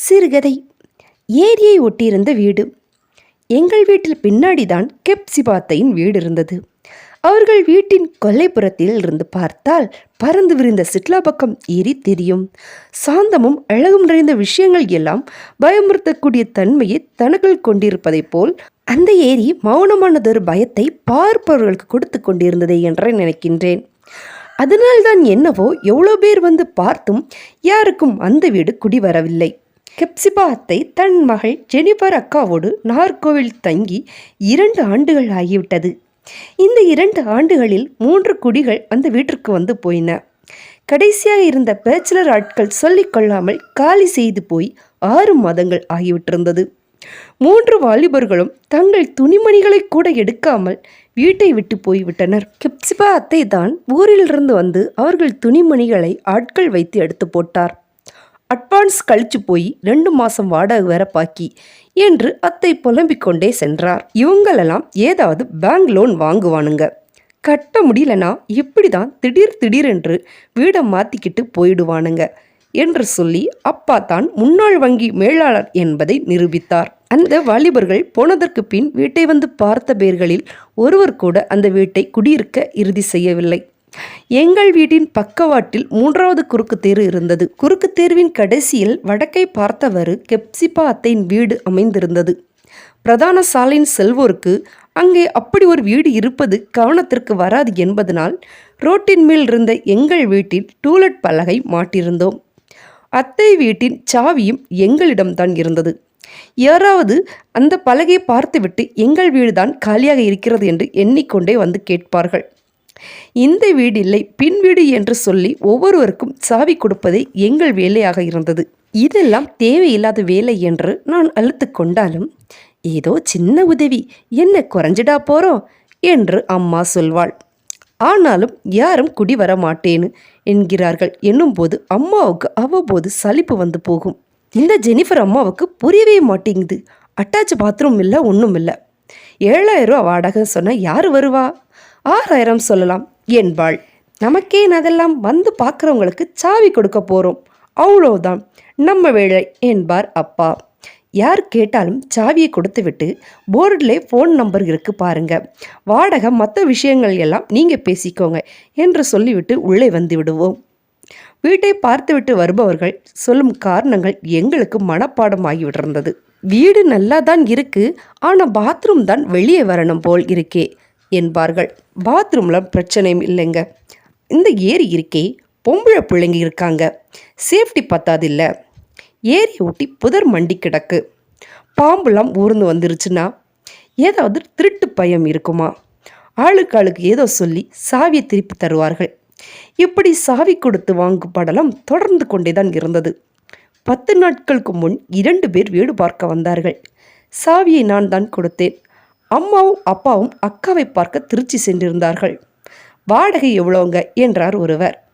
சிறுகதை. ஏரியை ஒட்டியிருந்த வீடு. எங்கள் வீட்டில் பின்னாடி தான் கெப்சிபாத்தையின் வீடு இருந்தது. அவர்கள் வீட்டின் கொல்லைப்புறத்தில் இருந்து பார்த்தால் பறந்து விரிந்த சிட்லா பக்கம் ஏரி தெரியும். சாந்தமும் அழகும் நிறைந்த விஷயங்கள் எல்லாம் பயமுறுத்தக்கூடிய தன்மையை தனக்குள் கொண்டிருப்பதைப் போல் அந்த ஏரி மௌனமானதொரு பயத்தை பார்ப்பவர்களுக்கு கொடுத்து கொண்டிருந்ததே என்று நினைக்கின்றேன். அதனால்தான் என்னவோ எவ்வளோ பேர் வந்து பார்த்தும் யாருக்கும் அந்த வீடு குடிவரவில்லை வரவில்லை. அத்தை தன் மகள் ஜெனிபர் அக்காவோடு நார்கோவில் தங்கி இரண்டு ஆண்டுகள் ஆகிவிட்டது. இந்த இரண்டு ஆண்டுகளில் மூன்று குடிகள் அந்த வீட்டிற்கு வந்து போயின. கடைசியாக இருந்த பேச்சுலர் ஆட்கள் சொல்லிக்கொள்ளாமல் காலி செய்து போய் ஆறு மாதங்கள் ஆகிவிட்டிருந்தது. மூன்று வாலிபர்களும் தங்கள் துணிமணிகளை கூட எடுக்காமல் வீட்டை விட்டு போய்விட்டனர். கிப்சிபா அத்தை தான் ஊரிலிருந்து வந்து அவர்கள் துணிமணிகளை ஆட்கள் வைத்து எடுத்து போட்டார். அட்வான்ஸ் கழிச்சு போய் ரெண்டு மாசம் வாடகை வேற பாக்கி என்று அத்தை புலம்பிக் கொண்டே சென்றார். இவங்களெல்லாம் ஏதாவது பேங்க் லோன் வாங்குவானுங்க. கட்ட முடியலனா இப்படி தான் திடீர் திடீரென்று வீடை மாற்றிக்கிட்டு போயிடுவானுங்க என்று சொல்லி அப்பா தான் முன்னாள் வங்கி மேலாளர் என்பதை நிரூபித்தார். அந்த வாலிபர்கள் போனதற்கு பின் வீட்டை வந்து பார்த்த பேர்களில் ஒருவர் கூட அந்த வீட்டை குடியிருக்க இறுதி செய்யவில்லை. எங்கள் வீட்டின் பக்கவாட்டில் மூன்றாவது குறுக்கு தேர்வு இருந்தது. குறுக்கு தேர்வின் கடைசியில் வடக்கை பார்த்தவாறு கெப்சிபா அத்தையின் வீடு அமைந்திருந்தது. பிரதான சாலையின் செல்வோருக்கு அங்கே அப்படி ஒரு வீடு இருப்பது கவனத்திற்கு வராது என்பதனால் ரோட்டின் மேல் இருந்த எங்கள் வீட்டில் டூலட் பலகை மாட்டியிருந்தோம். அத்தை வீட்டின் சாவியும் எங்களிடம்தான் இருந்தது. யாராவது அந்த பலகையை பார்த்துவிட்டு எங்கள் வீடுதான் காலியாக இருக்கிறது என்று எண்ணிக்கொண்டே வந்து கேட்பார்கள். இந்த வீடு இல்லை பின் வீடு என்று சொல்லி ஒவ்வொருவருக்கும் சாவி கொடுப்பதே எங்கள் வேலையாக இருந்தது. இதெல்லாம் தேவையில்லாத வேலை என்று நான் அழுத்து கொண்டாலும் ஏதோ சின்ன உதவி என்ன குறைஞ்சிடா போறோம் என்று அம்மா சொல்வாள். ஆனாலும் யாரும் குடி வர மாட்டேன்னு என்கிறார்கள். என்னும்போது அம்மாவுக்கு அவ்வப்போது சலிப்பு வந்து போகும். இந்த ஜெனிஃபர் அம்மாவுக்கு புரியவே மாட்டேங்குது. அட்டாச் பாத்ரூம் இல்லை ஒன்றும் இல்லை. ஏழாயிரம் ரூபா வாடகை சொன்னால் யார் வருவா? ஆறாயிரம் சொல்லலாம். என்பாள் நமக்கே அதெல்லாம் வந்து பார்க்குறவங்களுக்கு சாவி கொடுக்க போகிறோம் அவ்வளோதான் நம்ம வேலை. என்பார் அப்பா. யார் கேட்டாலும் சாவியை கொடுத்துவிட்டு போர்டில் ஃபோன் நம்பர் இருக்கு பாருங்க. வாடகை மற்ற விஷயங்கள் எல்லாம் நீங்கள் பேசிக்கோங்க என்று சொல்லிவிட்டு உள்ளே வந்து விடுவோம். வீட்டை பார்த்துவிட்டு வருபவர்கள் சொல்லும் காரணங்கள் எங்களுக்கு மனப்பாடம் ஆகிவிட்டிருந்தது வீடு நல்லா தான் இருக்கு. ஆனால் பாத்ரூம் தான் வெளியே வரணும் போல் இருக்கே. என்பார்கள். பாத்ரூமில் பிரச்சனையும் இல்லைங்க. இந்த ஏரி இருக்கே பொம்பளை பிள்ளைங்க இருக்காங்க. சேஃப்டி பத்தாது இல்லை ஏரி ஒட்டி புதர் மண்டி கிடக்கு. பாம்புலாம் ஊர்ந்து வந்துருச்சுன்னா ஏதாவது திருட்டு பயம் இருக்குமா? ஆளுக்கு ஆளுக்கு ஏதோ சொல்லி சாவியை திருப்பி தருவார்கள். இப்படி சாவி கொடுத்து வாங்கும் படலம் தொடர்ந்து கொண்டே தான் இருந்தது. பத்து நாட்களுக்கு முன் இரண்டு பேர் வீடு பார்க்க வந்தார்கள். சாவியை நான் தான் கொடுத்தேன். அம்மாவும் அப்பாவும் அக்காவை பார்க்க திருச்சி சென்றிருந்தார்கள். வாடகை எவ்வளோங்க என்றார் ஒருவர்.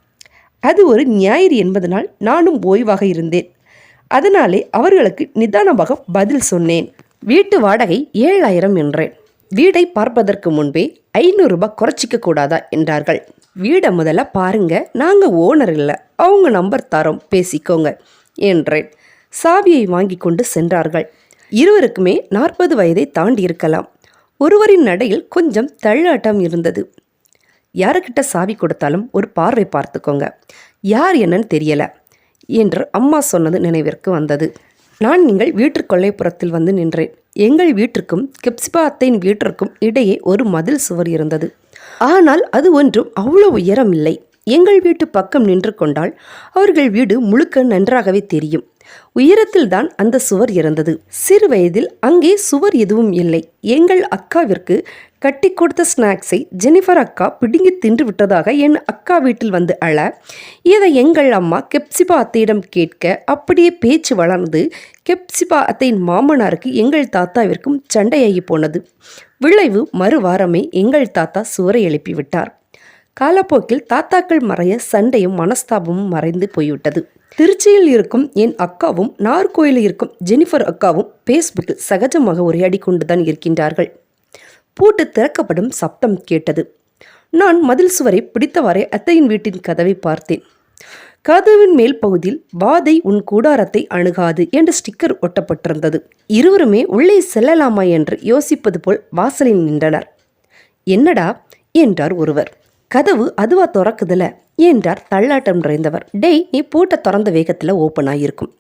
அது ஒரு ஞாயிறு என்பதனால் நானும் ஓய்வாக இருந்தேன். அதனாலே அவர்களுக்கு நிதானமாக பதில் சொன்னேன். வீட்டு வாடகை ஏழாயிரம் என்றேன். வீடை பார்ப்பதற்கு முன்பே ஐநூறுரூபா குறைச்சிக்க கூடாதா? என்றார்கள். வீடை முதல்ல பாருங்க. நாங்கள் ஓனர் இல்லை. அவங்க நம்பர் தரோம். பேசிக்கோங்க. என்றேன். சாவியை வாங்கி கொண்டு சென்றார்கள். இருவருக்குமே நாற்பது வயதை தாண்டி இருக்கலாம் ஒருவரின் நடையில் கொஞ்சம் தள்ளாட்டம் இருந்தது. யாருக்கிட்ட சாவி கொடுத்தாலும் ஒரு பார்வை பார்த்துக்கோங்க. யார் என்னன்னு தெரியல என்று அம்மா சொன்னது நினைவிற்கு வந்தது. நான் நீங்கள் வீட்டு கொல்லைப்புறத்தில் வந்து நின்றேன். எங்கள் வீட்டிற்கும் கெப்சிபா அத்தையின் வீட்டிற்கும் இடையே ஒரு மதில் சுவர் இருந்தது. ஆனால் அது ஒன்றும் அவ்வளோ உயரம் இல்லை எங்கள் வீட்டு பக்கம் நின்று கொண்டால் அவர்கள் வீடு முழுக்க நன்றாகவே தெரியும். உயரத்தில் தான் அந்த சுவர் இருந்தது சிறு வயதில் அங்கே சுவர் எதுவும் இல்லை. எங்கள் அக்காவிற்கு கட்டி கொடுத்த ஸ்நாக்ஸை ஜெனிஃபர் அக்கா பிடுங்கி தின்று விட்டதாக என் அக்கா வீட்டில் வந்து அழ இதை எங்கள் அம்மா கெப்சிபா அத்தையிடம் கேட்க அப்படியே பேச்சு வளர்ந்து கெப்சிபா அத்தையின் மாமனாருக்கு எங்கள் தாத்தாவிற்கும் சண்டையாகி போனது. விளைவு மறுவாரமே எங்கள் தாத்தா சுவரை எழுப்பி விட்டார் காலப்போக்கில் தாத்தாக்கள் மறைய சண்டையும் மனஸ்தாபமும் மறைந்து போய்விட்டது. திருச்சியில் இருக்கும் என் அக்காவும் நார்கோயிலில் இருக்கும் ஜெனிஃபர் அக்காவும் ஃபேஸ்புக்கில் சகஜமாக உரையாடி கொண்டுதான் இருக்கின்றார்கள். பூட்டு திறக்கப்படும் சப்தம் கேட்டது. நான் மதில் சுவரை பிடித்தவாறே அத்தையின் வீட்டின் கதவை பார்த்தேன். கதவின் மேல் பகுதியில் வாதை உன் கூடாரத்தை அணுகாது என்ற ஸ்டிக்கர் ஒட்டப்பட்டிருந்தது. இருவருமே உள்ளே செல்லலாமா என்று யோசிப்பது போல் வாசலில் நின்றனர். என்னடா? என்றார் ஒருவர். கதவு அதுவா திறக்குதுல? என்றார் தள்ளாட்டம் நிறைந்தவர். டேய் நீ பூட்டை திறந்த வேகத்தில் ஓப்பன் ஆகியிருக்கும்.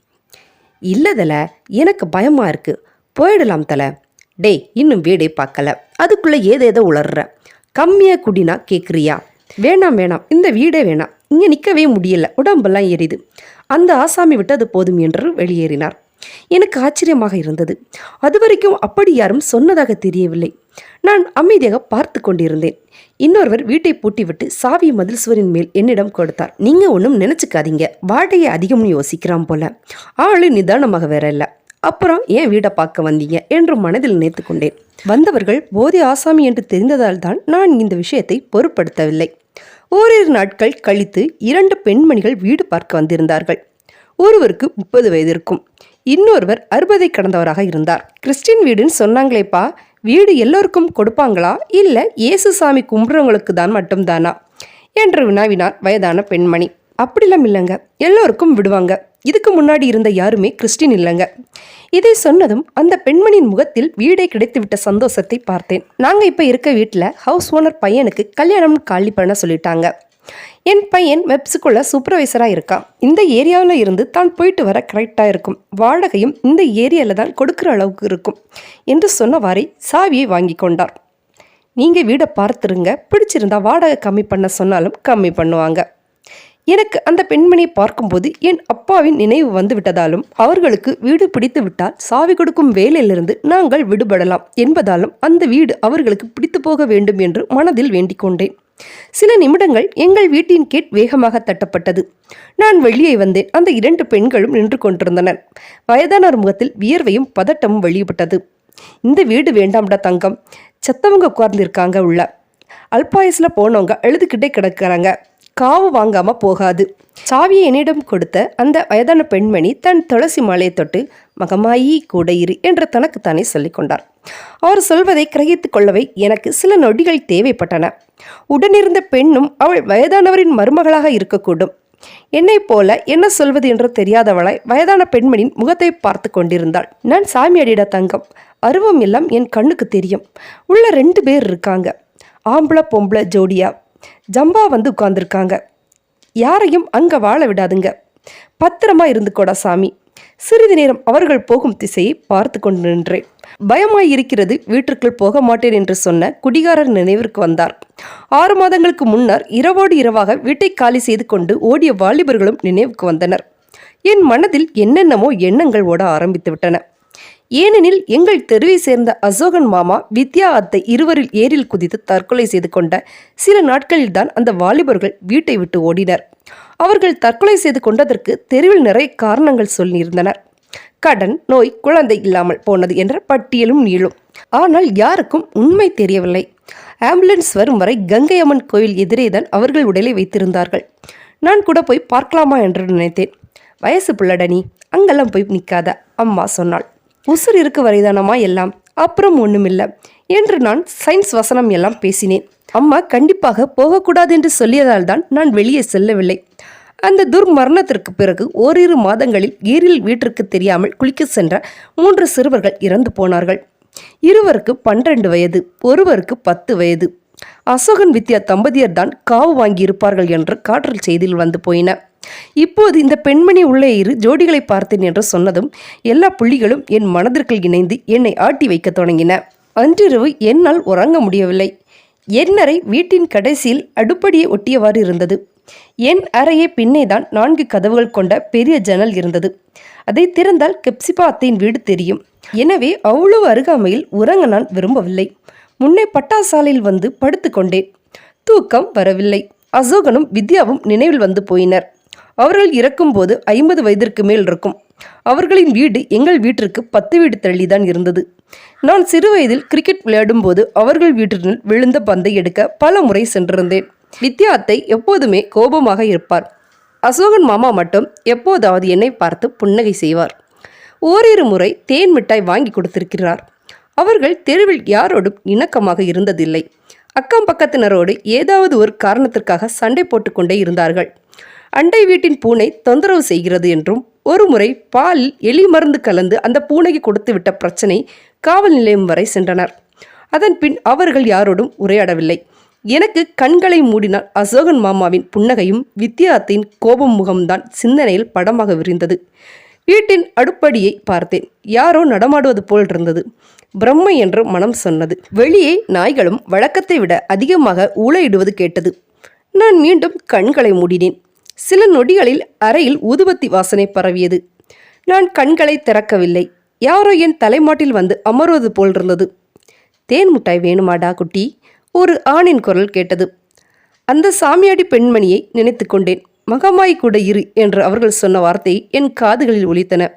இல்லதில் எனக்கு பயமாக இருக்குது போயிடலாம் தல. டேய் இன்னும் வீடே பார்க்கல. அதுக்குள்ளே ஏதேதோ உளர்ற. கம்மியாக குடினா கேட்குறியா வேணாம் வேணாம். இந்த வீடே வேணாம். இங்கே நிற்கவே முடியல. உடம்பெல்லாம் எரியுது. அந்த ஆசாமி விட்டு அது போதும் என்று வெளியேறினார். எனக்கு ஆச்சரியமாக இருந்தது. அதுவரைக்கும் அப்படி யாரும் சொன்னதாக தெரியவில்லை. நான் அமைதியாக பார்த்து கொண்டிருந்தேன். இன்னொருவர் வீட்டை பூட்டிவிட்டு சாவி மதில் சுவரின் மேல் என்னிடம் கொடுத்தார். நீங்க ஒன்றும் நினைச்சுக்காதீங்க. வாடகை அதிகம்னு யோசிக்கிறான் போல. ஆளு நிதானமாக வேற இல்லை. அப்புறம் ஏன் வீடை பார்க்க வந்தீங்க? என்று மனதில் நினைத்து கொண்டேன். வந்தவர்கள் போதை ஆசாமி என்று தெரிந்ததால் தான் நான் இந்த விஷயத்தை பொருட்படுத்தவில்லை. ஓரிரு நாட்கள் கழித்து இரண்டு பெண்மணிகள் வீடு பார்க்க வந்திருந்தார்கள். ஒருவருக்கு முப்பது வயது இருக்கும். இன்னொருவர் அறுபதை கடந்தவராக இருந்தார். கிறிஸ்டின் வீடுன்னு சொன்னாங்களேப்பா வீடு எல்லோருக்கும் கொடுப்பாங்களா? இல்லை இயேசுசாமி கும்பிட்றவங்களுக்கு தான் மட்டும்தானா? என்று வினாவினார் வயதான பெண்மணி. அப்படிலாம் இல்லைங்க. எல்லோருக்கும் விடுவாங்க. இதுக்கு முன்னாடி இருந்த யாருமே கிறிஸ்டின் இல்லைங்க. இதை சொன்னதும் அந்த பெண்மணியின் முகத்தில் வீடே கிடைத்துவிட்ட சந்தோஷத்தை பார்த்தேன். நாங்கள் இப்போ இருக்க வீட்டில் ஹவுஸ் ஓனர் பையனுக்கு கல்யாணம் காலி பண்ண சொல்லிட்டாங்க. என் பையன் வெப்ஸுக்குள்ளே சூப்பர்வைசராக இருக்கான். இந்த ஏரியாவில் இருந்து தான் போயிட்டு வர கரெக்டாக இருக்கும். வாடகையும் இந்த ஏரியாவில் தான் கொடுக்குற அளவுக்கு இருக்கும் என்று சொன்னவாறே சாவியை வாங்கி கொண்டார். நீங்கள் வீடை பார்த்துருங்க பிடிச்சிருந்தா வாடகை கம்மி பண்ண சொன்னாலும் கம்மி பண்ணுவாங்க. எனக்கு அந்த பெண்மணியை பார்க்கும்போது என் அப்பாவின் நினைவு வந்து விட்டதாலும் அவர்களுக்கு வீடு பிடித்து விட்டால் சாவி கொடுக்கும் வேலையிலிருந்து நாங்கள் விடுபடலாம் என்பதாலும் அந்த வீடு அவர்களுக்கு பிடித்து போக வேண்டும் என்று மனதில் வேண்டிக் கொண்டேன். சில நிமிடங்கள் எங்கள் வீட்டின் கேட் வேகமாக தட்டப்பட்டது. நான் வெளியே வந்தேன். அந்த இரண்டு பெண்களும் நின்று கொண்டிருந்தனர். வயதானவர் முகத்தில் வியர்வையும் பதட்டமும் வெளிப்பட்டது. இந்த வீடு வேண்டாம்டா தங்கம். செத்தவங்க உட்கார்ந்துருக்காங்க உள்ள. அல்பாயஸில் போனவங்க எழுதுகிட்டே கிடக்கிறாங்க. காவு வாங்காம போகாது. சாவியை என்னிடம் கொடுத்த அந்த வயதான பெண்மணி தன் துளசி மாலையை தொட்டு மகமாயி கூட இரு என்று தனக்குத்தானே சொல்லிக்கொண்டார் அவர் சொல்வதை கிரகித்து கொள்ளவே எனக்கு சில நொடிகள் தேவைப்பட்டன. உடனிருந்த பெண்ணும் அவள் வயதானவரின் மருமகளாக இருக்கக்கூடும். என்னைப் போல என்ன சொல்வது என்று தெரியாதவளாய் வயதான பெண்மணியின் முகத்தை பார்த்து கொண்டிருந்தாள். நான் சாமியடிட தங்கம். அருவம் எல்லாம் என் கண்ணுக்கு தெரியும். உள்ள ரெண்டு பேர் இருக்காங்க. ஆம்பளை பொம்பளை ஜோடியா ஜம்பா வந்து உட்கார்ந்துருக்காங்க. யாரையும் அங்கே வாழ விடாதுங்க. பத்திரமா இருந்துக்கோடா சாமி. சிறிது நேரம் அவர்கள் போகும் திசையை பார்த்து கொண்டு நின்றேன். பயமாய் இருக்கிறது வீட்டிற்குள் போக மாட்டேன் என்று சொன்ன குடிகாரர் நினைவிற்கு வந்தார். ஆறு மாதங்களுக்கு முன்னர் இரவோடு இரவாக வீட்டை காலி செய்து கொண்டு ஓடிய வாலிபர்களும் நினைவுக்கு வந்தனர். என் மனதில் என்னென்னமோ எண்ணங்கள் ஓட ஆரம்பித்து விட்டன. ஏனெனில் எங்கள் தெருவை சேர்ந்த அசோகன் மாமா வித்யா அத்தை இருவரில் ஏரில் குதித்து தற்கொலை செய்து கொண்ட சில நாட்களில்தான் அந்த வாலிபர்கள் வீட்டை விட்டு ஓடினர். அவர்கள் தற்கொலை செய்து கொண்டதற்கு தெருவில் நிறைய காரணங்கள் சொல்லியிருந்தனர். கடன் நோய் குழந்தை இல்லாமல் போனது என்ற பட்டியலும் நீளும். ஆனால் யாருக்கும் உண்மை தெரியவில்லை. ஆம்புலன்ஸ் வரும் வரை கங்கை அம்மன் கோயில் எதிரே தான் அவர்கள் உடலை வைத்திருந்தார்கள். நான் கூட போய் பார்க்கலாமா என்று நினைத்தேன். வயசு பிள்ளடனி அங்கெல்லாம் போய் நிற்காத அம்மா சொன்னாள். உசுர் இருக்கு வரைதானமா எல்லாம்? அப்புறம் ஒன்றுமில்லை என்று நான் சயின்ஸ் வசனம் எல்லாம் பேசினேன். அம்மா கண்டிப்பாக போகக்கூடாது என்று சொல்லியதால் தான் நான் வெளியே செல்லவில்லை. அந்த துர்மரணத்திற்கு பிறகு ஓரிரு மாதங்களில் ஏரில் வீட்டிற்கு தெரியாமல் குளிக்க சென்ற மூன்று சிறுவர்கள் இறந்து போனார்கள். இருவருக்கு பன்னிரண்டு வயது ஒருவருக்கு பத்து வயது. அசோகன் வித்யா தம்பதியர் தான் காவு வாங்கியிருப்பார்கள் என்று காற்றல் செய்தியில் வந்து போயின. இப்போது இந்த பெண்மணி உள்ளே இரு ஜோடிகளை பார்த்தேன் என்று சொன்னதும் எல்லா புள்ளிகளும் என் மனதிற்குள் இணைந்து என்னை ஆட்டி வைக்கத் தொடங்கின. அன்றிரவு என்னால் உறங்க முடியவில்லை. என் அறை வீட்டின் கடைசியில் அடுப்படியை ஒட்டியவாறு இருந்தது. என் அறையே பின்னேதான் நான்கு கதவுகள் கொண்ட பெரிய ஜன்னல் இருந்தது. அதை திறந்தால் கெப்சிபா அத்தையின் வீடு தெரியும். எனவே அவ்வளவு அருகாமையில் உறங்க நான் விரும்பவில்லை. முன்னே பட்டாசாலையில் வந்து படுத்துக்கொண்டேன் தூக்கம் வரவில்லை. அசோகனும் வித்யாவும் நினைவில் வந்து போயினர். அவர்கள் இறக்கும்போது ஐம்பது வயதிற்கு மேல் இருக்கும். அவர்களின் வீடு எங்கள் வீட்டிற்கு பத்து வீடு தள்ளிதான் இருந்தது. நான் சிறு வயதில் கிரிக்கெட் விளையாடும்போது அவர்கள் வீட்டினுள் விழுந்த பந்தை எடுக்க பல முறை சென்றிருந்தேன். வித்யா அத்தை எப்போதுமே கோபமாக இருப்பார். அசோகன் மாமா மட்டும் எப்போதாவது என்னை பார்த்து புன்னகை செய்வார். ஓரிரு முறை தேன் மிட்டாய் வாங்கி கொடுத்திருக்கிறார். அவர்கள் தெருவில் யாரோடும் இணக்கமாக இருந்ததில்லை. அக்கம் பக்கத்தினரோடு ஏதாவது ஒரு காரணத்திற்காக சண்டை போட்டுக்கொண்டே இருந்தார்கள். அண்டை வீட்டின் பூனை தொந்தரவு செய்கிறது என்றும் ஒருமுறை பாலில் எலி மருந்து கலந்து அந்த பூனைக்கு கொடுத்துவிட்ட பிரச்சனை காவல் நிலையம் வரை சென்றனர். அதன் பின் அவர்கள் யாரோடும் உரையாடவில்லை. எனக்கு கண்களை மூடினால் அசோகன் மாமாவின் புன்னகையும் வித்யாத்தின் கோபம் முகம்தான் சிந்தனையில் படமாக விரிந்தது. வீட்டின் அடுப்படியை பார்த்தேன். யாரோ நடமாடுவது போல் இருந்தது. பிரம்மை என்று மனம் சொன்னது. வெளியே நாய்களும் வழக்கத்தை விட அதிகமாக ஊழையிடுவது கேட்டது. நான் மீண்டும் கண்களை மூடினேன். சில நொடிகளில் அறையில் ஊதுபத்தி வாசனை பரவியது. நான் கண்களை திறக்கவில்லை. யாரோ என் தலைமாட்டில் வந்து அமர்வது போல் இருந்தது தேன் முட்டாய் வேணுமாடா குட்டி? ஒரு ஆணின் குரல் கேட்டது. அந்த சாமியாடி பெண்மணியை நினைத்து கொண்டேன். மகமாய் கூட இரு என்று அவர்கள் சொன்ன வார்த்தை என் காதுகளில் ஒலித்தன.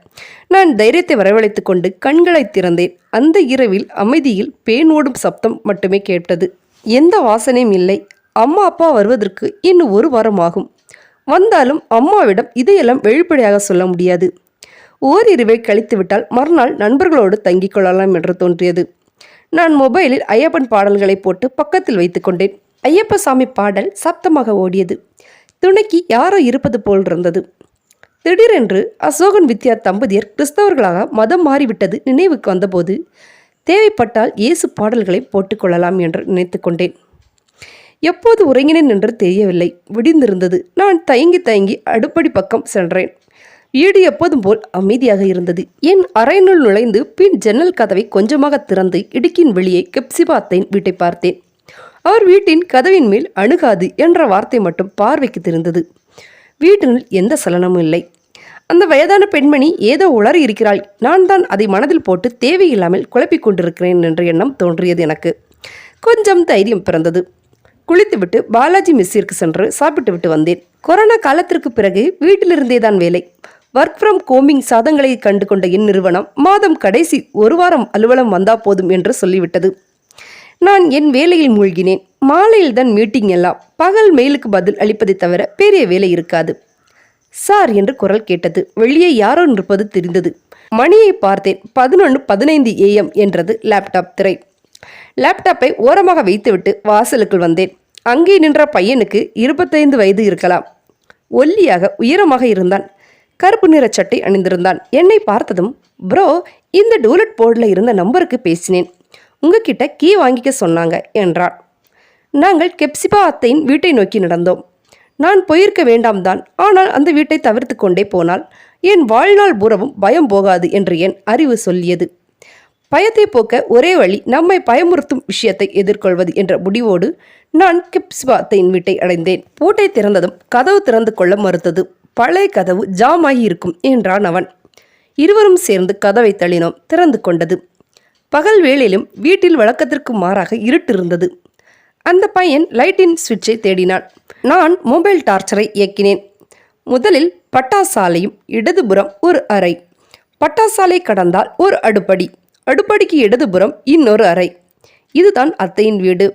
நான் தைரியத்தை வரவழைத்து கொண்டு கண்களை திறந்தேன். அந்த இரவில் அமைதியில் பேன் ஓடும் சப்தம் மட்டுமே கேட்டது. எந்த வாசனையும் இல்லை. அம்மா அப்பா வருவதற்கு இன்னும் ஒரு வாரம் ஆகும் வந்தாலும் அம்மாவிடம் இதையெல்லாம் வெளிப்படையாக சொல்ல முடியாது. ஓரிருவை கழித்துவிட்டால் மறுநாள் நண்பர்களோடு தங்கிக் கொள்ளலாம் என்று தோன்றியது. நான் மொபைலில் ஐயப்பன் பாடல்களை போட்டு பக்கத்தில் வைத்துக்கொண்டேன் ஐயப்ப சாமி பாடல் சப்தமாக ஓடியது. துணைக்கு யாரோ இருப்பது போல் இருந்தது திடீரென்று அசோகன் வித்யா தம்பதியர் கிறிஸ்தவர்களாக மதம் மாறிவிட்டது நினைவுக்கு வந்தபோது தேவைப்பட்டால் இயேசு பாடல்களை போட்டுக்கொள்ளலாம் என்று நினைத்து கொண்டேன். எப்போது உறங்கினேன் என்று தெரியவில்லை. விடிந்திருந்தது. நான் தயங்கி தயங்கி அடுப்படி பக்கம் சென்றேன். வீடு எப்போதும் போல் அமைதியாக இருந்தது. என் அறையினுள் நுழைந்து பின் ஜன்னல் கதவை கொஞ்சமாக திறந்து இடுக்கின் வெளியே கெப்சிபாத்தேன் வீட்டை பார்த்தேன். அவர் வீட்டின் கதவின் மேல் அணுகாது என்ற வார்த்தை மட்டும் பார்வைக்கு தெரிந்தது. வீட்டினுள் எந்த சலனமும் இல்லை. அந்த வயதான பெண்மணி ஏதோ உளறி இருக்கிறாள். நான் தான் அதை மனதில் போட்டு தேவையில்லாமல் குழப்பிக் கொண்டிருக்கிறேன் என்ற எண்ணம் தோன்றியது எனக்கு. கொஞ்சம் தைரியம் பிறந்தது. குளித்துவிட்டு பாலாஜி மெஸ்ஸிற்கு சென்று சாப்பிட்டு விட்டு வந்தேன். கொரோனா காலத்திற்கு பிறகு வீட்டிலிருந்தே தான் வேலை. ஒர்க் ஃப்ரம் கோமிங் சாதங்களை கண்டு கொண்ட என் நிறுவனம் மாதம் கடைசி ஒரு வாரம் அலுவலம் வந்தா போதும் என்று சொல்லிவிட்டது. நான் என் வேலையில் மூழ்கினேன். மாலையில் தான் மீட்டிங் எல்லாம். பகல் மெயிலுக்கு பதில் அளிப்பதை தவிர பெரிய வேலை இருக்காது. சார் என்று குரல் கேட்டது. வெளியே யாரோ நிற்பது தெரிந்தது. மணியை பார்த்தேன். பதினொன்று பதினைந்து ஏஎம் என்றது லேப்டாப் திரை. லேப்டாப்பை ஓரமாக வைத்துவிட்டு வாசலுக்குள் வந்தேன். அங்கே நின்ற பையனுக்கு இருபத்தைந்து வயது இருக்கலாம். ஒல்லியாக உயரமாக இருந்தான். கருப்பு நிற சட்டை அணிந்திருந்தான். என்னை பார்த்ததும் ப்ரோ இந்த டூலட் போர்டில் இருந்த நம்பருக்கு பேசினேன். உங்ககிட்ட கீ வாங்கிக்க சொன்னாங்க என்றார் நாங்கள் கெப்சிபா அத்தையின் வீட்டை நோக்கி நடந்தோம். நான் போயிருக்க வேண்டாம் தான். ஆனால் அந்த வீட்டை தவிர்த்து கொண்டே போனால் என் வாழ்நாள் பூரவும் பயம் போகாது என்று என் அறிவு சொல்லியது. பயத்தை போக்க ஒரே வழி நம்மை பயமுறுத்தும் விஷயத்தை எதிர்கொள்வது என்ற முடிவோடு நான் கிப்ஸ்பாத்தையின் வீட்டை அடைந்தேன். பூட்டை திறந்ததும் கதவு திறந்து கொள்ள மறுத்தது பழைய கதவு ஜாமாகி இருக்கும் என்றான் அவன். இருவரும் சேர்ந்து கதவை தள்ளினோம் திறந்து கொண்டது. பகல் வேளையிலும் வீட்டில் வழக்கத்திற்கு மாறாக இருட்டு இருந்தது அந்த பையன் லைட்டின் சுவிட்சை தேடினான். நான் மொபைல் டார்ச்சரை இயக்கினேன். முதலில் பட்டாசாலையும் இடதுபுறம் ஒரு அறை. பட்டாசாலை கடந்தால் ஒரு அடுப்படி. அடுப்படிக்கு இடதுபுறம் இன்னொரு அறை. இதுதான் அத்தையின் வீடு.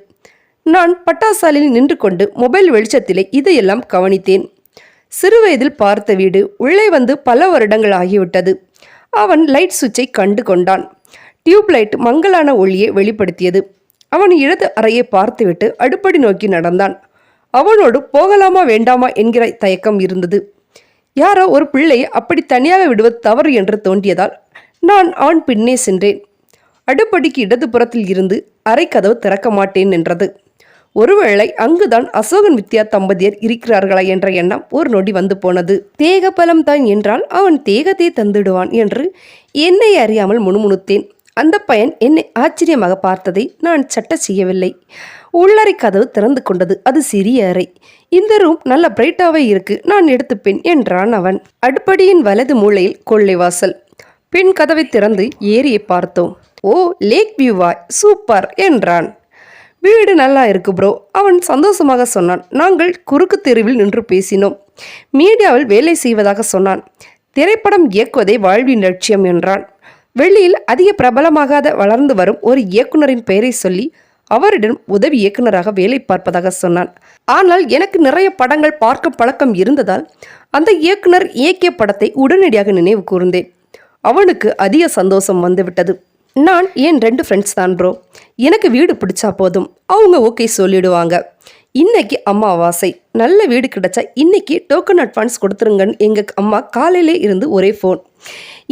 நான் பட்டாசாலையில் நின்று கொண்டு மொபைல் வெளிச்சத்திலே இதையெல்லாம் கவனித்தேன். சிறுவயதில் பார்த்த வீடு உள்ளே வந்து பல வருடங்கள் ஆகிவிட்டது. அவன் லைட் சுவிட்சை கண்டு கொண்டான். டியூப் லைட் மங்கலான ஒளியை வெளிப்படுத்தியது. அவன் இடது அறையை பார்த்துவிட்டு அடுப்படி நோக்கி நடந்தான். அவனோடு போகலாமா வேண்டாமா? என்கிற தயக்கம் இருந்தது. யாரோ ஒரு பிள்ளையை அப்படி தனியாக விடுவது தவறு என்று தோன்றியதால் நான் ஆண் பின்னே சென்றேன். அடுப்படிக்கு இடதுபுறத்தில் இருந்து அரைக்கதவு திறக்க மாட்டேன் என்றது ஒருவேளை அங்குதான் அசோகன் வித்யா தம்பதியர் இருக்கிறார்களா என்ற எண்ணம் ஒரு நொடி வந்து போனது. தேக பலம் தான் என்றால் அவன் தேகத்தை தந்துடுவான் என்று என்னை அறியாமல் முணுமுணுத்தேன். அந்த பையன் என்னை ஆச்சரியமாக பார்த்ததை நான் சட்ட செய்யவில்லை. உள்ளறை கதவு திறந்து கொண்டது அது சிறிய அறை. இந்த ரூம் நல்ல பிரைட்டாவே இருக்கு நான் எடுத்துப்பேன் என்றான் அவன். அடுப்படியின் வலது மூலையில் கொள்ளை வாசல். பின் கதவை திறந்து ஏரியை பார்த்தோம். ஓ லேக் வியூவா? சூப்பர்! என்றான். வீடு நல்லா இருக்கு ப்ரோ அவன் சந்தோஷமாக சொன்னான். நாங்கள் குறுக்கு தெருவில் நின்று பேசினோம். மீடியாவில் வேலை செய்வதாக சொன்னான். திரைப்படம் இயக்குவதே வாழ்வின் லட்சியம் என்றான். வெளியில் அதிக பிரபலமாகாத வளர்ந்து வரும் ஒரு இயக்குனரின் பெயரை சொல்லி அவரிடம் உதவி இயக்குனராக வேலை பார்ப்பதாக சொன்னான். ஆனால் எனக்கு நிறைய படங்கள் பார்க்கும் பழக்கம் இருந்ததால் அந்த இயக்குனர் இயக்கிய படத்தை உடனடியாக நினைவு கூர்ந்தேன். அவனுக்கு அதிக சந்தோஷம் வந்துவிட்டது. நான் என் ரெண்டு ஃப்ரெண்ட்ஸ் தான் ப்ரோ எனக்கு வீடு பிடிச்சா போதும். அவங்க ஓகே சொல்லிடுவாங்க. இன்னைக்கு அம்மாவாசை நல்ல வீடு கிடைச்சா இன்னைக்கு டோக்கன் அட்வான்ஸ் கொடுத்துருங்கன்னு எங்கள் அம்மா காலையிலே இருந்து ஒரே ஃபோன்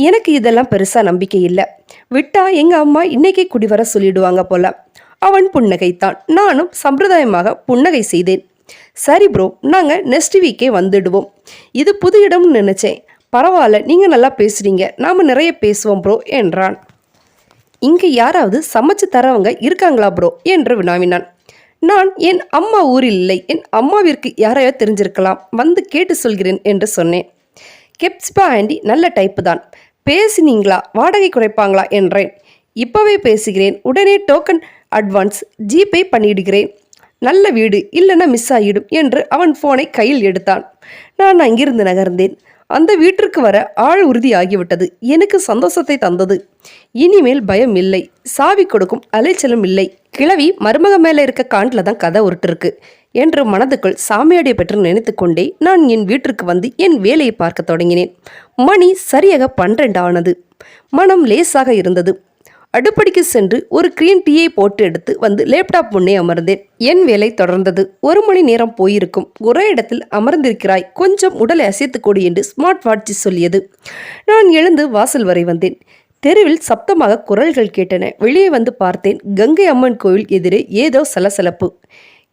எனக்கு இதெல்லாம் பெருசாக நம்பிக்கை இல்லை. விட்டா எங்கள் அம்மா இன்னைக்கே குடிவர சொல்லிடுவாங்க போல. அவன் புன்னகைத்தான் நானும் சம்பிரதாயமாக புன்னகை செய்தேன். சரி ப்ரோ நாங்கள் நெக்ஸ்ட் வீக்கே வந்துடுவோம். இது புது இடம்னு நினச்சேன். பரவாயில்ல நீங்கள் நல்லா பேசுகிறீங்க நாம் நிறைய பேசுவோம் ப்ரோ என்றான். இங்கே யாராவது சமைச்சு தரவங்க இருக்காங்களா ப்ரோ என்று வினாவினான். நான் என் அம்மா ஊரில் இல்லை. என் அம்மாவிற்கு யாரையோ தெரிஞ்சிருக்கலாம். வந்து கேட்டு சொல்கிறேன் என்று சொன்னேன். கெப்ஸ்பா ஆண்டி நல்ல டைப்பு தான். பேசினீங்களா? வாடகை குறைப்பாங்களா? என்றேன். இப்போவே பேசுகிறேன். உடனே டோக்கன் அட்வான்ஸ் ஜிபே பண்ணிடுகிறேன். நல்ல வீடு இல்லைன்னா மிஸ் ஆகிடும் என்று அவன் ஃபோனை கையில் எடுத்தான். நான் அங்கிருந்து நகர்ந்தேன். அந்த வீட்டிற்கு வர ஆள் உறுதியாகிவிட்டது. எனக்கு சந்தோஷத்தை தந்தது. இனிமேல் பயம் இல்லை. சாவி கொடுக்கும் அலைச்சலும் இல்லை. கிழவி மருமக மேலே இருக்க காண்டில் தான் கதை உருட்டிருக்கு என்று மனதுக்குள் சாமியாடியை பற்றி நினைத்து கொண்டே நான் என் வீட்டிற்கு வந்து என் வேலையை பார்க்க தொடங்கினேன். மணி சரியாக பன்னிரண்டு ஆனது. மனம் லேசாக இருந்தது. அடுப்படிக்கு சென்று ஒரு கிரீன் டீயை போட்டு எடுத்து வந்து லேப்டாப் முன்னே அமர்ந்தேன். என் வேலை தொடர்ந்தது. ஒரு மணி நேரம் போயிருக்கும். ஒரே இடத்தில் அமர்ந்திருக்கிறாய். கொஞ்சம் உடலை அசைத்துக்கொடு என்று ஸ்மார்ட் வாட்ச் சொல்லியது. நான் எழுந்து வாசல் வரை வந்தேன். தெருவில் சப்தமாக குரல்கள் கேட்டன. வெளியே வந்து பார்த்தேன் கங்கை அம்மன் கோவில் எதிரே ஏதோ சலசலப்பு.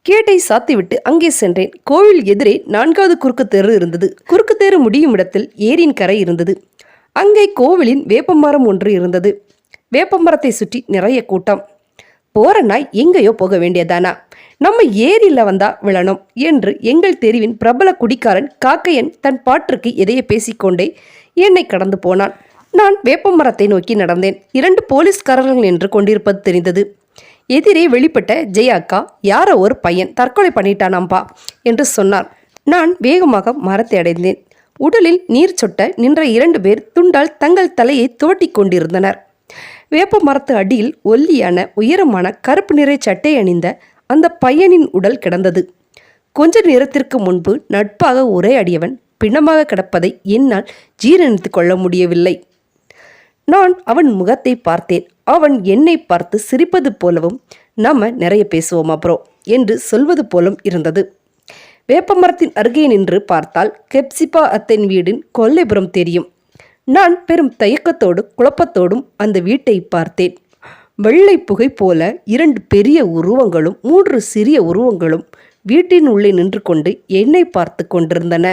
கேட்டை சாத்திவிட்டு அங்கே சென்றேன். கோவில் எதிரே நான்காவது குறுக்கு தெரு இருந்தது. குறுக்கு தெரு முடியும் இடத்தில் ஏரியின் கரை இருந்தது. அங்கே கோவிலின் வேப்பமரம் ஒன்று இருந்தது. வேப்பமரத்தை சுற்றி நிறைய கூட்டம். போற நாய் எங்கேயோ போக வேண்டியதானா? நம்ம ஏரியில் வந்தா விழணும் என்று எங்கள் தெருவின் பிரபல குடிக்காரன் காக்கையன் தன் பாட்டிற்கு எதையே பேசிக்கொண்டே என்னை கடந்து போனான். நான் வேப்பமரத்தை நோக்கி நடந்தேன். இரண்டு போலீஸ்காரர்கள் நின்று கொண்டிருப்பது தெரிந்தது. எதிரே வெளிப்பட்ட ஜெயாக்கா யாரோ ஒரு பையன் தற்கொலை பண்ணிட்டானாம்பா என்று சொன்னார் நான் வேகமாக மரத்தை அடைந்தேன். உடலில் நீர் சொட்ட நின்ற இரண்டு பேர் துண்டால் தங்கள் தலையை துவட்டி கொண்டிருந்தனர். வேப்ப மரத்து அடியில் ஒல்லியான உயரமான கருப்பு நிறை சட்டை அணிந்த அந்த பையனின் உடல் கிடந்தது. கொஞ்ச நேரத்திற்கு முன்பு நட்பாக உரையாடியவன் பிணமாக கிடப்பதை என்னால் ஜீரணித்துக் கொள்ள முடியவில்லை. நான் அவன் முகத்தை பார்த்தேன். அவன் என்னை பார்த்து சிரிப்பது போலவும் நம்ம நிறைய பேசுவோம் அப்புறம் என்று சொல்வது போலும் இருந்தது. வேப்பமரத்தின் அருகே நின்று பார்த்தால் கெப்சிபா அத்தன் வீடின் கொல்லைபுறம் தெரியும். நான் பெரும் தயக்கத்தோடு குழப்பத்தோடும் அந்த வீட்டை பார்த்தேன். வெள்ளை புகை போல இரண்டு பெரிய உருவங்களும் மூன்று சிறிய உருவங்களும் வீட்டின் உள்ளே நின்று கொண்டு என்னை பார்த்து கொண்டிருந்தன.